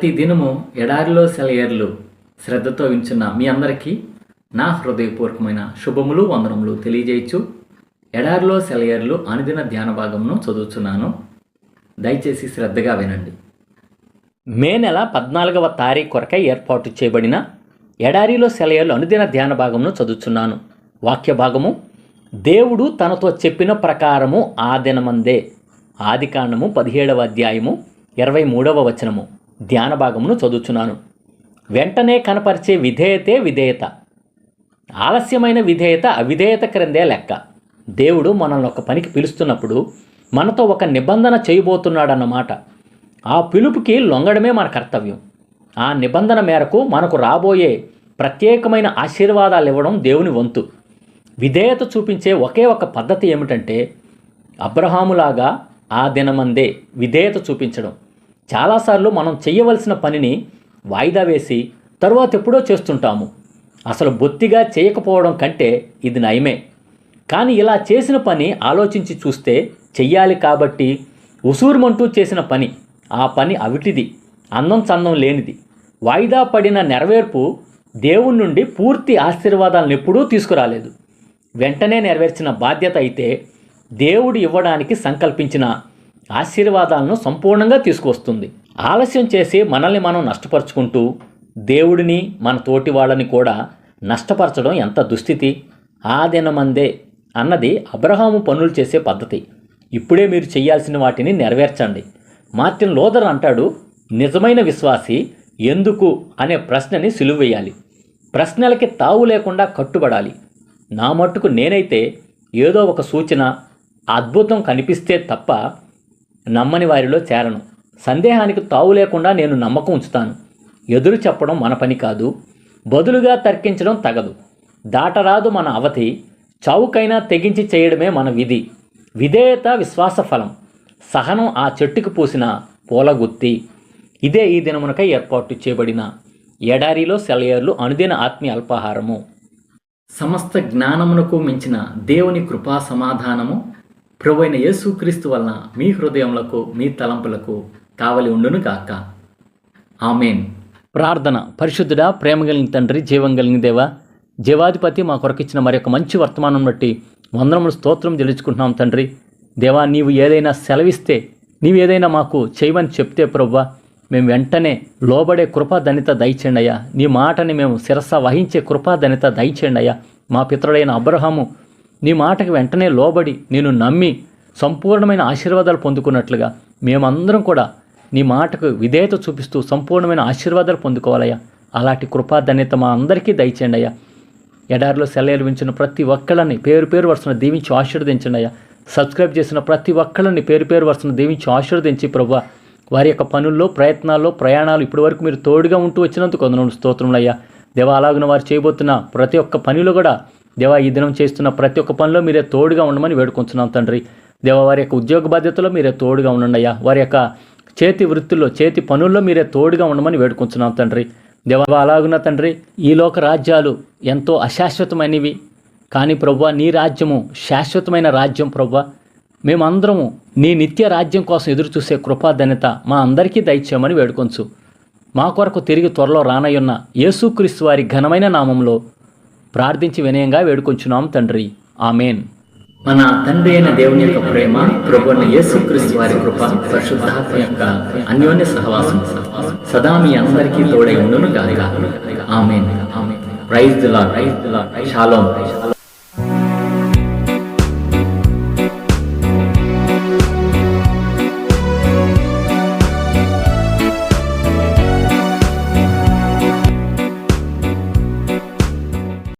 ప్రతి దినము ఎడారిలో సెలయేర్లు శ్రద్ధతో వించున్న మీ అందరికీ నా హృదయపూర్వకమైన శుభములు వందనములు తెలియజేయచ్చు. ఎడారిలో సెలయర్లు అనుదిన ధ్యాన భాగమును చదువుతున్నాను దయచేసి శ్రద్ధగా వినండి. మే నెల పద్నాలుగవ తారీఖు కొరకై ఏర్పాటు చేయబడిన ఎడారిలో సెలయర్లు అనుదిన ధ్యాన భాగమును చదువుతున్నాను వాక్య భాగము దేవుడు తనతో చెప్పిన ప్రకారము ఆ దినమందే ఆదికాండము పదిహేడవ అధ్యాయము ఇరవై మూడవ వచనము. ధ్యాన భాగమును చదువుచున్నాను. వెంటనే కనపరిచే విధేయతే విధేయత. ఆలస్యమైన విధేయత అవిధేయత క్రిందే లెక్క. దేవుడు మనల్ని ఒక పనికి పిలుస్తున్నప్పుడు మనతో ఒక నిబంధన చేయబోతున్నాడన్నమాట. ఆ పిలుపుకి లొంగడమే మన కర్తవ్యం. ఆ నిబంధన మేరకు మనకు రాబోయే ప్రత్యేకమైన ఆశీర్వాదాలు ఇవ్వడం దేవుని వంతు. విధేయత చూపించే ఒకే ఒక పద్ధతి ఏమిటంటే అబ్రహాములాగా ఆ దినమందే విధేయత చూపించడం. చాలాసార్లు మనం చేయవలసిన పనిని వాయిదా వేసి తరువాత ఎప్పుడో చేస్తుంటాము. అసలు బొత్తిగా చేయకపోవడం కంటే ఇది నయమే. కానీ ఇలా చేసిన పని ఆలోచించి చూస్తే చెయ్యాలి కాబట్టి ఉసూరుమంటూ చేసిన పని ఆ పని అవిటిది అందం చందం లేనిది. వాయిదా పడిన నెరవేర్పు దేవుని నుండి పూర్తి ఆశీర్వాదాలను ఎప్పుడూ తీసుకురాలేదు. వెంటనే నెరవేర్చిన బాధ్యత అయితే దేవుడు ఇవ్వడానికి సంకల్పించిన ఆశీర్వాదాలను సంపూర్ణంగా తీసుకువస్తుంది ఆలస్యం చేసి మనల్ని మనం నష్టపరుచుకుంటూ దేవుడిని మన తోటి వాళ్ళని కూడా నష్టపరచడం ఎంత దుస్థితి? ఆ దినమందే అన్నది అబ్రహాము పనులు చేసే పద్ధతి. ఇప్పుడే మీరు చేయాల్సిన వాటిని నెరవేర్చండి. మార్టిన్ లోదర్ అంటాడు నిజమైన విశ్వాసి ఎందుకు? అనే ప్రశ్నని సిలువేయాలి ప్రశ్నలకి తావు లేకుండా కట్టుబడాలి. నా మట్టుకు నేనైతే ఏదో ఒక సూచన అద్భుతం కనిపిస్తే తప్ప నమ్మని వారిలో చేరను. సందేహానికి తావు లేకుండా నేను నమ్మకం ఉంచుతాను. ఎదురు చెప్పడం మన పని కాదు. బదులుగా తర్కించడం తగదు. దాటరాదు మన అవధి. చావుకైనా తెగించి చేయడమే మన విధి. విధేయత విశ్వాస ఫలం సహనం ఆ చెట్టుకు పూసిన పూలగుత్తి. ఇదే ఈ దినమునకై ఏర్పాటు చేయబడిన ఎడారిలో సెలయర్లు అనుదిన ఆత్మీయ అల్పాహారము. సమస్త జ్ఞానమునకు మించిన దేవుని కృపా సమాధానము ప్రభువైన యేసుక్రీస్తు వలన మీ హృదయములకు మీ తలంపులకు కావలి ఉండును కాక ఆమెన్. ప్రార్థన. పరిశుద్ధుడా ప్రేమ కలిగిన తండ్రి జీవం కలిగిన దేవా జీవాధిపతి మా కొరకిచ్చిన మరి మరొక మంచి వర్తమానం బట్టి వందనములు స్తోత్రం తెలుసుకుంటున్నాం తండ్రి. దేవా నీవు ఏదైనా సెలవిస్తే నీవు ఏదైనా మాకు చేయమని చెప్తే ప్రవ్వా మేము వెంటనే లోబడే కృపాధనిత దయచేయండి అయ్యా. నీ మాటని మేము శిరస వహించే కృపాధనిత దయచేయండి అయ్యా. మా పితరుడైన అబ్రహాము నీ మాటకు వెంటనే లోబడి నేను నమ్మి సంపూర్ణమైన ఆశీర్వాదాలు పొందుకున్నట్లుగా మేమందరం కూడా నీ మాటకు విధేయత చూపిస్తూ సంపూర్ణమైన ఆశీర్వాదాలు పొందుకోవాలయ్యా. అలాంటి కృపాధన్యత మా అందరికీ దయచేయండి అయ్యా ఎడారిలో సెలయలు వించిన ప్రతి ఒక్కళ్ళని పేరు పేరు వరుసను దీవించి ఆశీర్వదించండి అయ్యా. సబ్స్క్రైబ్ చేసిన ప్రతి ఒక్కళ్ళని పేరు పేరు వరుసను దీవించి ఆశీర్వదించి ప్రభు వారి యొక్క పనుల్లో ప్రయత్నాల్లో ప్రయాణాలు ఇప్పటి వరకు మీరు తోడుగా ఉంటూ వచ్చినందుకు కొందరు స్తోత్రములయ్యా దేవాలాగున వారు చేయబోతున్న ప్రతి ఒక్క పనిలో కూడా దేవా ఈ దినం చేస్తున్న ప్రతి ఒక్క పనిలో మీరే తోడుగా ఉండమని వేడుకుంటున్నాం తండ్రి. దేవా వారి యొక్క ఉద్యోగ బాధ్యతలో మీరే తోడుగా ఉండండి అయ్యా. వారి యొక్క చేతి వృత్తుల్లో చేతి పనుల్లో మీరే తోడుగా ఉండమని వేడుకుంటున్నాం తండ్రి. దేవ అలాగున్న తండ్రి ఈ లోక రాజ్యాలు ఎంతో అశాశ్వతమైనవి. కానీ ప్రభు నీ రాజ్యము శాశ్వతమైన రాజ్యం ప్రభు. మేమందరము నీ నిత్య రాజ్యం కోసం ఎదురు చూసే కృపాధన్యత మా అందరికీ దయచేయమని వేడుకొంచు. మా కొరకు తిరిగి త్వరలో రానయ్యున్న యేసుక్రీస్తు వారి ఘనమైన నామంలో ప్రార్థించి వినయంగా వేడుకొంచున్నాం తండ్రి. ఆమెన్. మన తండ్రి అయిన దేవుని యొక్క ప్రేమ ప్రభు యేసుక్రీస్తు వారి కృప పరిశుద్ధాత్మ యొక్క అన్యోన్య సహవాసం సదా మీ అందరికీ తోడై ఉండును గాక. Amen. Amen. Praise the Lord. Praise the Lord. Shalom